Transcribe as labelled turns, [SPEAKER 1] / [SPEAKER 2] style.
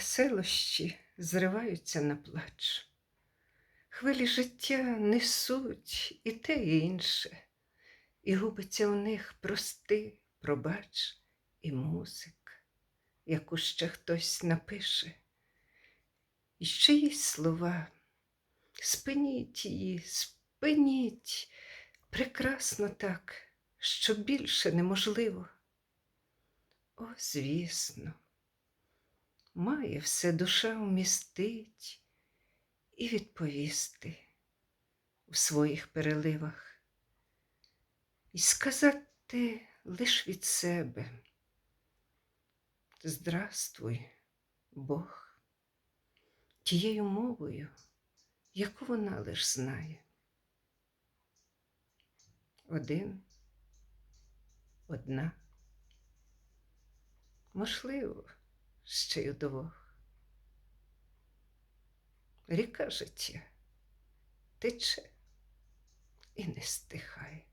[SPEAKER 1] Веселощі зриваються на плач. Хвилі життя несуть і те, і інше, і губиться у них прости, пробач і музик, яку ще хтось напише. І ще є слова. Спиніть її, спиніть, прекрасно так, що більше неможливо. О, звісно, має все душа вмістить і відповісти у своїх переливах, і сказати лиш від себе. Здравствуй, Бог, тією мовою, яку вона лиш знає. Один, одна, можливо, ще й удвох. Ріка життя тече і не стихає.